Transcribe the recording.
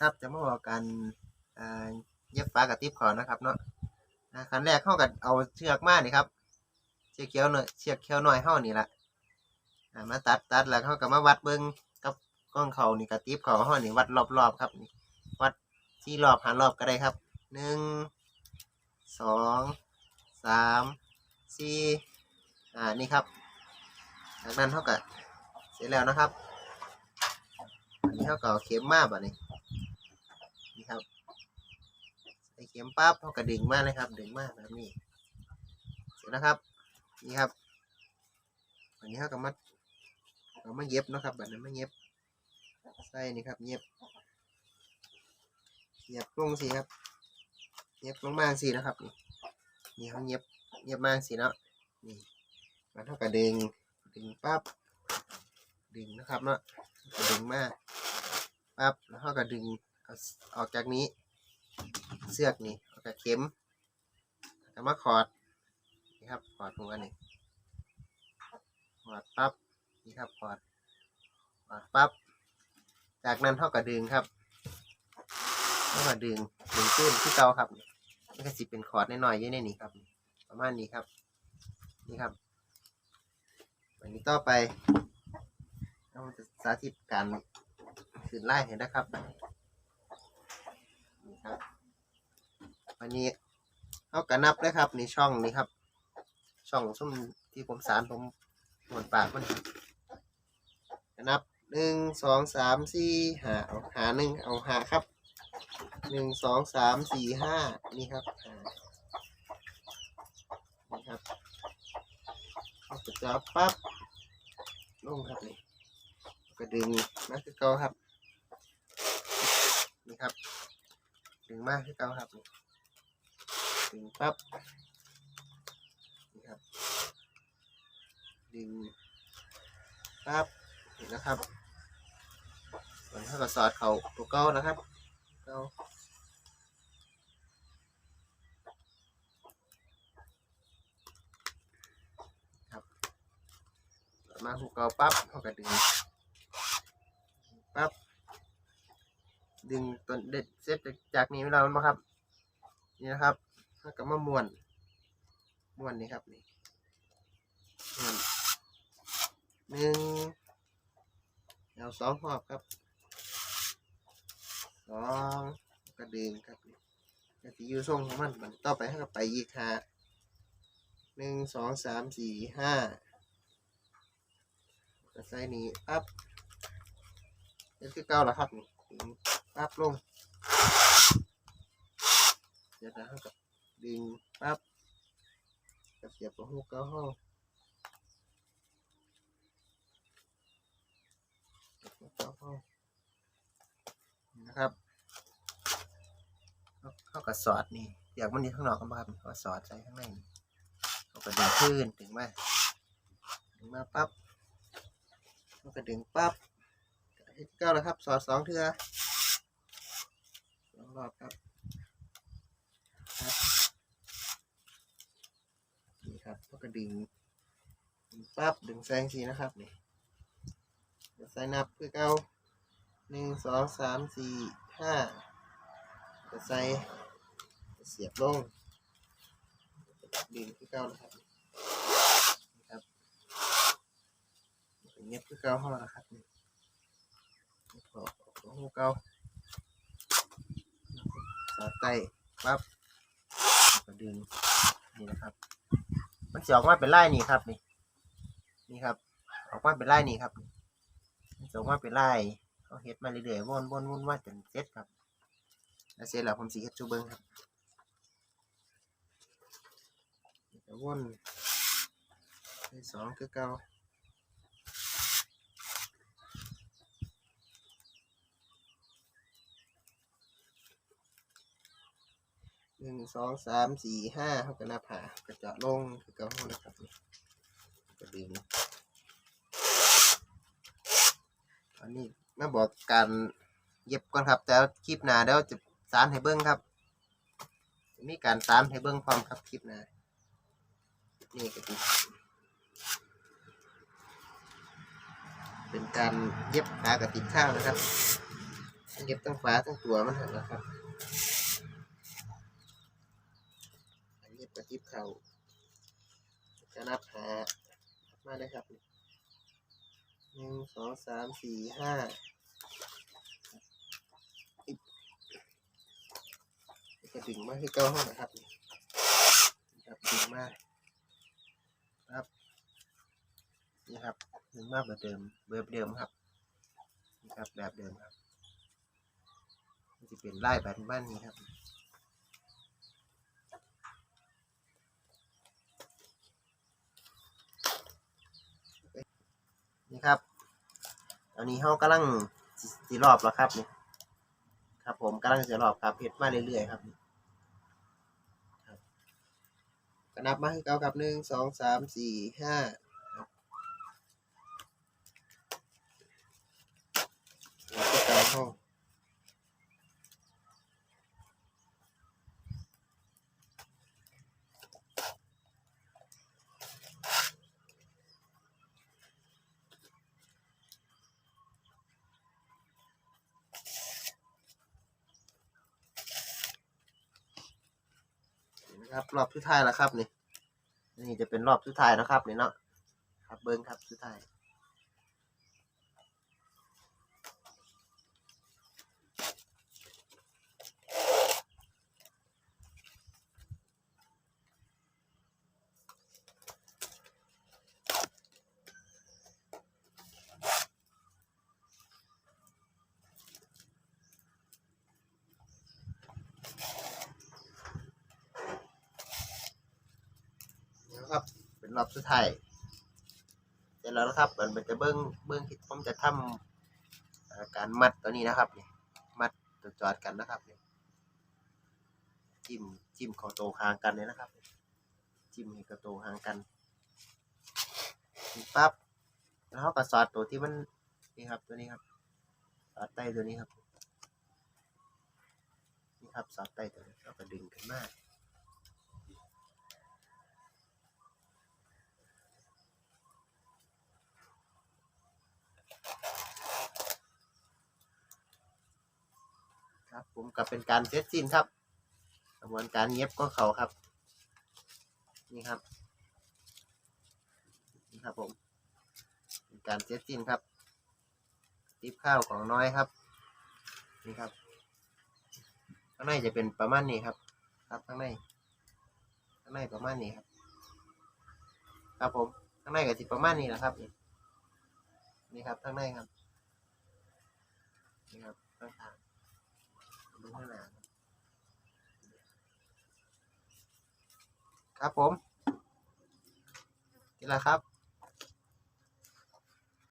ครับจะมาบอกกันเย็บฟ้ากับติ๊บขอนะครับเนาะขั้นแรกเข้ากับเอาเชือกมานี่ครับเชือกเขียวหน่อยเชือกเขียวหน่อยเข้านี่ละมาตัดตัดแล้วเข้ากับมาวัดเบิ้งกับก้องเขานี่กับติ๊บเขาเข้านี่วัดรอบๆครับนี่วัดที่รอบหารอบก็ได้ครับหนึ่งสองสามสี่อ่านี่ครับจากนั้นเท่ากับเสร็จแล้วนะครับอันนี้เขาก็เอาเข็มมาแบบนี้นี่ครับใส่เข็มปั๊บเขาก็ดึงมาเลยครับ ดึงมากแบบนี้เสร็จแล้วครับ นี่ครับอันนี้เขาก็มาเอามาเย็บนะครับแบบนั้นมาเย็บใส่นี่ครับเย็บเย็บลงสิครับเย็บลงมาสินะครับ นี่นี่เขาเย็บเย็บมาสิเนาะนี่มันเท่ากับดึงดึงปั๊บดึงนะครับเนาะดึงมากปั๊บแล้วเขาก็ดึงออกจากนี้ เสือกนี่ออกจากเข็มแล้วมาขอดนี่ครับขอดหัวนี่ขอดปั๊บนี่ครับขอดขอดปั๊บจากนั้นเขาก็ดึงครับเขาก็ดึงดึงขึ้นที่เก่าครับนี่ก็สิเป็นขอดน้อยๆยู่ในนี้ครับ ประมาณนี้ครับ นี่ครับอันนี้ต่อไปเราจะสาธิตการขืนไล่เห็นนะครับนี่ครับ วั นนี้เอากระนับเลยครับในช่องนี้ครับ ช่องส้มที่ผมสารผมหมวนปากมันกระนับหนึ่งสองสามสี่หาเอาหาหนึ่งเอาหาครับหนึ่งสองสามสี่ห้านี่ครับหานี่ครับเอากระจับปั๊บลงครับนี่ก็ดึงมาคือเก่าครับ นี่ครับ ดึงมากคือเก่าครับนี่ ดึงปั๊บนี่ครับดึงปั๊บเห็นนะครับมันเท่ากับสอดเขาตัวเก่านะครับเก่าครับมาหูเก่าปั๊บเขาก็ดึงปั๊บดึงตัวเด็ดเซตจากนี้ไม่เราไหมครับ นี่นะครับ แล้วก็มาม้วนม้วนนี่ครับนี่ม้วนหนึ่งเอาสองหอบครับสองก็ดึงครับนี่ก็จะอยู่ทรงของมันมันต่อไปให้กับไปยีกหาหนึ่งสองสามสี่ห้าก็ใส่นี้ปั๊บนี่คือเก้าแล้วครับนี่ดึงปั๊บลงเดี๋ยวนะครับ ดึงปั๊บกับเสียบกับหูเก้าห้องเก้าห้องนะครับเข้ากับสอดนี่อยากมันอยู่ข้างนอกกันบ้างเขาสอดใส่ข้างในเขาก็ดึงขึ้นถึงมาถึงมาปั๊บเขาก็ดึงปั๊บเก้าแล้วครับ สอดสองเทือสองรอบครับครับ นี่ครับ แล้วก็ดึงดึงปั๊บดึงแซงสีนะครับนี่เดี๋ยวใส่นับคือเก้าหนึ่งสองสามสี่ห้าจะใส่เสียบลงดึงคือเก้านะครับนี่ครับเงียบคือเก้าเข้ามานะครับนี่ขอหูเกาสอดไตปั๊บก็ดึงนี่นะครับ มันจะออกมาเป็นไล่นี่ครับนี่ นี่ครับ ออกมาเป็นไล่นี่ครับมันจะออกมาเป็นไล่เขาเฮ็ดมาเรื่อยๆวนวนวนว่าจนเสร็จครับ แล้วเสร็จแล้วผมสีเฮ็ดจูเบิ้งครับวนในสองคือเก่า นึ่งสองสามสี่ห้าเขาก็นับหากระเจาะลงคือเก้าห้องนะครับนี่ก็ดึงอันนี้มาบอกการเย็บก่อนครับแต่คลิปหน้าเดี๋ยวจะสานให้เบิ้งครับมีการสานให้เบิ้งพร้อมครับคลิปหน้านี่ก็เป็นเป็นการเย็บขากระติดข้าวนะครับเก็บทั้งฝาทั้งตัวมันหั่นนะครับอันนี้กระติบ เข่าจะนับหามาได้ครับหนึ่งสองสามสี่ห้าอิ๊บนี่ก็ดึงมาคือเก้าห้องนะครับนะครับดึงมาครับนี่ครับดึงมาแบบเดิมแบบเดิมครับนี่ครับแบบเดิมครับจะเป็นไล่แบบบ้านนี้ครับ นี่ครับ ต อนนี้เขากำลังสิสิรอบแล้วครับนี่ครับ ผมกำลังสีรอบครับเพชรมาเรื่อยๆครับกนับมาให้เก้ากับหนึ่งสองสามสี่ห้าแล้วก็เก้าห้อง ครับรอบสุดท้ายแล้วครับนี่นี่จะเป็นรอบสุดท้ายนะครับนี่เนาะครับเบิ้งครับสุดท้ายนะครับ เป็นรอบสุดท้ายเสร็จแล้วนะครับมันมันจะเบิ้งเบิ้งที่ผมจะทำเอ่อการมัดตัวนี้นะครับนี่มัดตัวจอดกันนะครับนี่จิ้มจิ้มเขาโตห่างกันเลยนะครับ จิ้มให้กระโตห่างกันปั๊บแล้วเขาก็สอดตัวที่มันนี่ครับตัวนี้ครับสอดใต้ตัวนี้ครับนี่ครับสอดใต้ตัวนี้แล้วก็ดึงขึ้นมา ผมก็เป็นการเซตสิ้นครับกระบวนการเย็บก็เขาครับ นี่ครับนี่ครับผมเป็นการเซตสิ้นครับติบข้าวของน้อยครับ นี่ครับข้างในจะเป็นประมาณนี้ครับ ครับข้างในข้างในประมาณนี้ครับ ครับผมข้างในก็จะประมาณนี้แหละครับนี่นี่ครับข้างในครับนี่ครับข้างทาง ครับผมนี่แหละครับ